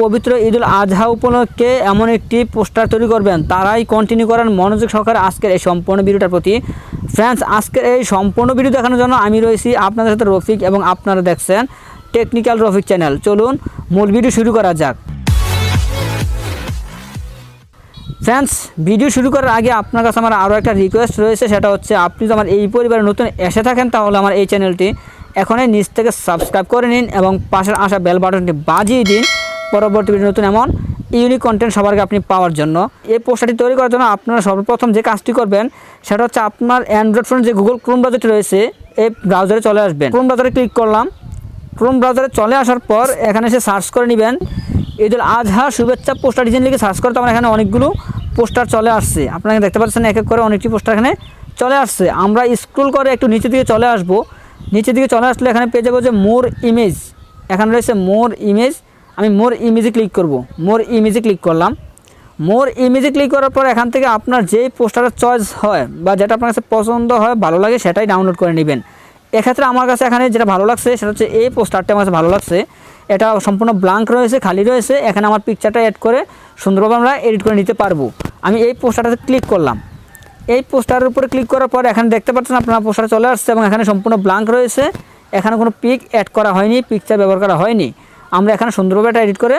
পবিত্র ঈদুল আজহা উপলক্ষে এমন একটি পোস্টার তৈরি করবেন। তারাই কন্টিনিউ করেন মনোযোগ সহকারে আজকের এই সম্পূর্ণ ভিডিওটার প্রতি। ফ্রেন্ডস আজকের এই সম্পূর্ণ ভিডিও দেখানোর জন্য আমি রয়েছি আপনাদের সাথে রফিক এবং আপনারা দেখছেন টেকনিক্যাল রফিক চ্যানেল চলুন মূল ভিডিও শুরু করা যাক। ফ্রেন্ডস ভিডিও শুরু করার আগে আপনার কাছে আমার আরও একটা রিকোয়েস্ট রয়েছে, সেটা হচ্ছে আপনি যদি আমার এই পরিবারে নতুন এসে থাকেন, তাহলে আমার এই চ্যানেলটি এখনই নিচ থেকে সাবস্ক্রাইব করে নিন এবং পাশের আসা বেল বাটনটি বাজিয়ে দিন। পরবর্তী নতুন এমন ইউনিক কন্টেন্ট সবার আগে আপনি পাওয়ার জন্য। এই পোস্টারটি তৈরি করার জন্য আপনারা সর্বপ্রথম যে কাজটি করবেন, সেটা হচ্ছে আপনার অ্যান্ড্রয়েড ফোন যে গুগল ক্রোম ব্রাউজারটি রয়েছে, এই ব্রাউজারে চলে আসবেন। ক্রোম ব্রাউজারে ক্লিক করলাম। ক্রোম ব্রাউজারে চলে আসার পর এখানে এসে সার্চ করে নেবেন। ঈদুল আজহা শুভেচ্ছা পোস্টার ডিজাইন লিখে সার্চ করতে আমার এখানে অনেকগুলো পোস্টার চলে আসছে। আপনারা দেখতে পাচ্ছেন এক এক করে অনেকটি পোস্টার এখানে চলে আসছে। আমরা স্ক্রল করে একটু নিচের দিকে চলে আসব। নিচের দিকে চলে আসলে এখানে পেয়ে যাব যে মোর ইমেজ এখানে রয়েছে মোর ইমেজ আমি মোর ইমেজে ক্লিক করব। মোর ইমেজে ক্লিক করলাম। মোর ইমেজে ক্লিক করার পর এখান থেকে আপনার যেই পোস্টারের চয়েস হয় বা যেটা আপনার কাছে পছন্দ হয়, ভালো লাগে, সেটাই ডাউনলোড করে নেবেন। এক্ষেত্রে আমার কাছে এখানে যেটা ভালো লাগছে, সেটা হচ্ছে এই পোস্টারটা আমার কাছে ভালো লাগছে। এটা সম্পূর্ণ ব্লাঙ্ক রয়েছে, খালি রয়েছে। এখানে আমার পিকচারটা অ্যাড করে সুন্দরভাবে আমরা এডিট করে নিতে পারব। আমি এই পোস্টারটাতে ক্লিক করলাম। এই পোস্টারের উপরে ক্লিক করার পর এখানে দেখতে পাচ্ছেন আপনার পোস্টার চলে আসছে এবং এখানে সম্পূর্ণ ব্লাঙ্ক রয়েছে। এখানে কোনো পিক অ্যাড করা হয়নি পিকচার ব্যবহার করা হয়নি। আমরা এখানে সুন্দরভাবে এটা এডিট করে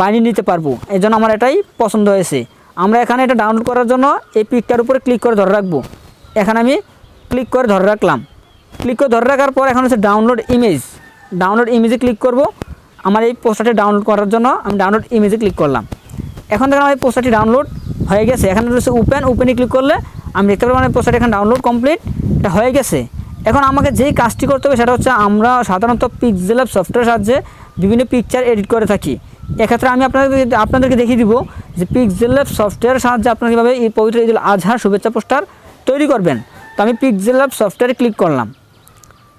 বানিয়ে নিতে পারব। এই জন্য আমার এটাই পছন্দ হয়েছে। আমরা এখানে এটা ডাউনলোড করার জন্য এই পিকটার উপরে ক্লিক করে ধরে রাখব। এখানে আমি ক্লিক করে ধরে রাখলাম। ক্লিক করে ধরে রাখার পর এখন হচ্ছে ডাউনলোড ইমেজ ডাউনলোড ইমেজে ক্লিক করব। আমার এই পোস্টারটি ডাউনলোড করার জন্য আমি ডাউনলোড ইমেজে ক্লিক করলাম। এখন দেখেন আমার এই পোস্টারটি ডাউনলোড হয়ে গেছে। এখানে রয়েছে ওপেন ওপেনে ক্লিক করলে আমি দেখতে পারব আমার পোস্টারটি এখানে ডাউনলোড কমপ্লিট এটা হয়ে গেছে। এখন আমাকে যেই কাজটি করতে হবে সেটা হচ্ছে আমরা সাধারণত পিক্সেল সফটওয়্যার সাহায্যে বিভিন্ন পিকচার এডিট করে থাকি। এক্ষেত্রে আমি আপনাদের আপনাদেরকে দেখিয়ে দিব যে পিক্সেল অ্যাপ সফটওয়্যারের সাহায্যে আপনারা কীভাবে এই পবিত্র ঈদুল আজহার শুভেচ্ছা পোস্টার তৈরি করবেন। তো আমি পিক্সেল অ্যাপ সফটওয়্যারে ক্লিক করলাম।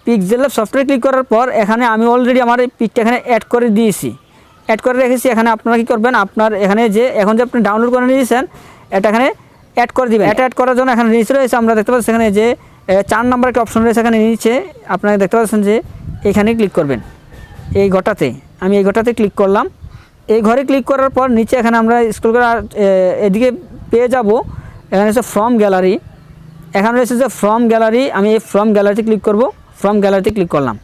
পিক্সেল অ্যাপ সফটওয়্যার ক্লিক করার পর এখানে আমি অলরেডি আমার এই পিকটা এখানে অ্যাড করে দিয়েছি। অ্যাড করে রেখেছি, এখানে আপনারা কী করবেন? আপনার এখানে যে এখন যে আপনি ডাউনলোড করে নিয়েছেন, এটা এখানে অ্যাড করে দিবেন। এটা অ্যাড করার জন্য এখানে নিচে রয়েছে, আমরা দেখতে পাচ্ছি এখানে যে চার নাম্বার একটা অপশন রয়েছে এখানে নিচে। আপনারা দেখতে পাচ্ছেন যে এখানে ক্লিক করবেন। এই ঘটাতে আমি এই ঘটাতে ক্লিক করলাম। এই ঘরে ক্লিক করার পর নিচে এখানে আমরা স্ক্রল করে এদিকে পেয়ে যাব। এখানে হচ্ছে ফ্রম গ্যালারি এখানে রয়েছে যে ফ্রম গ্যালারি আমি এই ফ্রম গ্যালারিতে ক্লিক করব। ফ্রম গ্যালারিতে ক্লিক করলাম।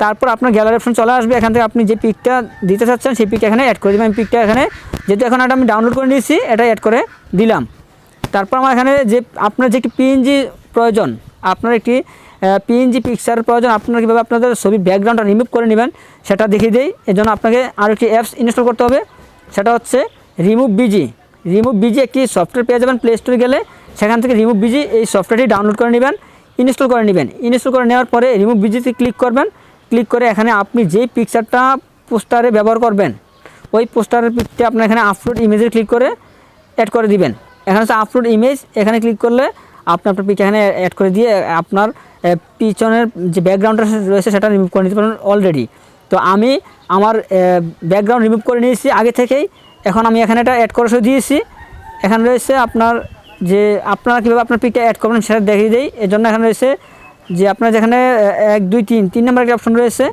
তারপর আপনার গ্যালারি অপশন চলে আসবে। এখান থেকে আপনি যে পিকটা দিতে চাচ্ছেন, সেই পিক এখানে অ্যাড করে দেবেন। আমি পিকটা এখানে, যেহেতু এখন এটা আমি ডাউনলোড করে নিয়েছি, এটা অ্যাড করে দিলাম। তারপর আমার এখানে যে, আপনার যে একটি পিএনজি প্রয়োজন, আপনার একটি পিএনজি পিকচারের প্রয়োজন, আপনারা কীভাবে আপনাদের ছবি ব্যাকগ্রাউন্ডটা রিমুভ করে নেবেন, সেটা দেখিয়ে দিই। এর জন্য আপনাকে আরও একটি অ্যাপস ইনস্টল করতে হবে, সেটা হচ্ছে রিমুভ বিজি রিমুভ বিজি একটি সফটওয়্যার পেয়ে যাবেন প্লে স্টোরে গেলে, সেখান থেকে রিমুভ বিজি এই সফটওয়্যারটি ডাউনলোড করে নেবেন ইনস্টল করে নেবেন। ইনস্টল করে নেওয়ার পরে রিমুভ বিজিতে ক্লিক করবেন ক্লিক করে এখানে আপনি যেই পিকচারটা পোস্টারে ব্যবহার করবেন, ওই পোস্টারের পিকটা আপনার এখানে আপলোড ইমেজে ক্লিক করে অ্যাড করে দিবেন। এখানে হচ্ছে আপলোড ইমেজ এখানে ক্লিক করলে আপনি আপনার পিক এখানে অ্যাড করে দিয়ে, আপনার পিছনের যে ব্যাকগ্রাউন্ডটা রয়েছে সেটা রিমুভ করে নিতে পারেন অলরেডি তো আমি আমার ব্যাকগ্রাউন্ড রিমুভ করে নিয়েছি আগে থেকেই। এখন আমি এখানে এটা অ্যাড করে দিয়েছি। এখানে রয়েছে আপনার যে, আপনারা কীভাবে আপনার পিকটা অ্যাড করবেন সেটা দেখিয়ে দিই। এর জন্য এখানে রয়েছে যে, আপনার যেখানে এক, দুই, তিন তিন নাম্বার একটা অপশন রয়েছে।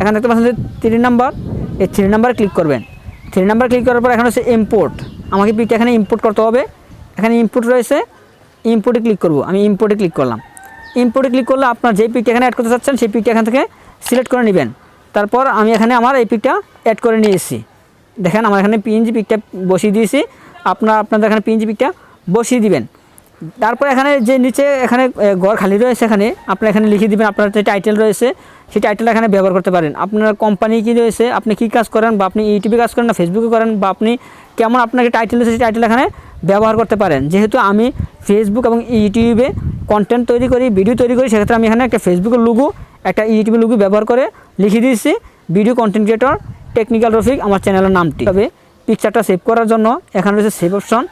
এখানে দেখতে পাচ্ছেন যে থ্রি নাম্বার এই থ্রি নাম্বারে ক্লিক করবেন। থ্রি নাম্বার ক্লিক করার পর এখানে হচ্ছে ইম্পোর্ট আমাকে পিকটা এখানে ইম্পোর্ট করতে হবে। এখানে ইম্পোর্ট রয়েছে। ইম্পোর্টে ক্লিক করব। আমি ইম্পোর্টে ক্লিক করলাম। ইম্পোর্টে ক্লিক করলে আপনার যেই পিকটা এখানে অ্যাড করতে চাচ্ছেন, সেই পিকটা এখান থেকে সিলেক্ট করে নেবেন। তারপর আমি এখানে আমার এই পিকটা অ্যাড করে নিয়ে এসেছি দেখেন, আমার এখানে পিএনজি পিকটা বসিয়ে দিয়েছি। আপনার, আপনাদের এখানে পিএনজি পিকটা বসিয়ে দিবেন। তারপর এখানে যে নিচে এখানে ঘর খালি রয়েছে এখানে, আপনি এখানে লিখে দিবেন আপনার যে টাইটেল রয়েছে। সেই টাইটেলটা এখানে ব্যবহার করতে পারেন। আপনার কোম্পানি কী রয়েছে, আপনি কী কাজ করেন বা আপনি ইউটিউবে কাজ করেন না ফেসবুকে করেন বা আপনি কেমন আপনাকে টাইটেল রয়েছে, সেই টাইটেল এখানে ব্যবহার করতে পারেন। যেহেতু আমি ফেসবুক এবং ইউটিউবে কন্টেন্ট তৈরি করি ভিডিও তৈরি করি, সেক্ষেত্রে আমি এখানে একটা ফেসবুকের লুগু একটা ইউটিউবের লুগু ব্যবহার করে লিখে দিয়েছি। Video content creator technical Rafiq, আমার চ্যানেলের নামটি। তবে পিকচারটা সেভ করার জন্য এখানে রয়েছে সেভ অপশন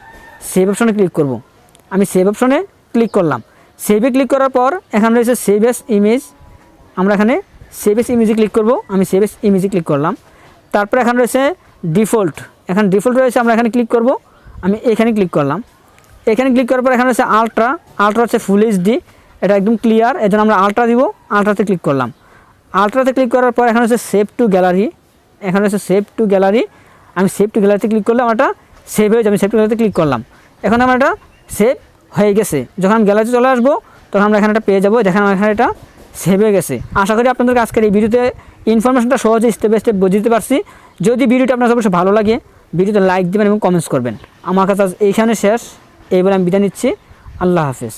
সেভ অপশনে ক্লিক করব। আমি সেভ অপশনে ক্লিক করলাম। সেভে ক্লিক করার পর এখানে রয়েছে সেভ এস ইমেজ আমরা এখানে সেভ এস ইমেজে ক্লিক করব। আমি সেভ এস ইমেজে ক্লিক করলাম। তারপর এখানে রয়েছে ডিফল্ট এখানে ডিফল্ট রয়েছে, আমরা এখানে ক্লিক করব। আমি এখানে ক্লিক করলাম। এখানে ক্লিক করার পর এখানে রয়েছে আলট্রা আলট্রা হচ্ছে ফুল এইচডি এটা একদম ক্লিয়ার এর আমরা আলট্রা দিব। আলট্রাতে ক্লিক করলাম। আলট্রাতে ক্লিক করার পর এখানে হচ্ছে সেভ টু গ্যালারি এখানে হচ্ছে সেভ টু গ্যালারি আমি সেভ টু গ্যালারিতে ক্লিক করলে আমার এটা সেভ হয়ে যাবে। আমি সেভ টু গ্যালারিতে ক্লিক করলাম। এখন আমার এটা সেভ হয়ে গেছে। যখন আমি গ্যালারিতে চলে আসব, তখন আমরা এখানে এটা পেয়ে যাব। দেখেন আমার এখানে এটা সেভ গেছে। আশা করি আপনাদের আজকের এই ভিডিওতে ইনফরমেশনটা সহজে স্টেপ বাই স্টেপ বুঝতে পারছি। যদি ভিডিওটা আপনার অবশ্যই ভালো লাগে, ভিডিওতে লাইক দেবেন এবং কমেন্টস করবেন। আমার কাছে আজ এইখানে শেষ। এইবার আমি বিদায় নিচ্ছি। আল্লাহ হাফেজ।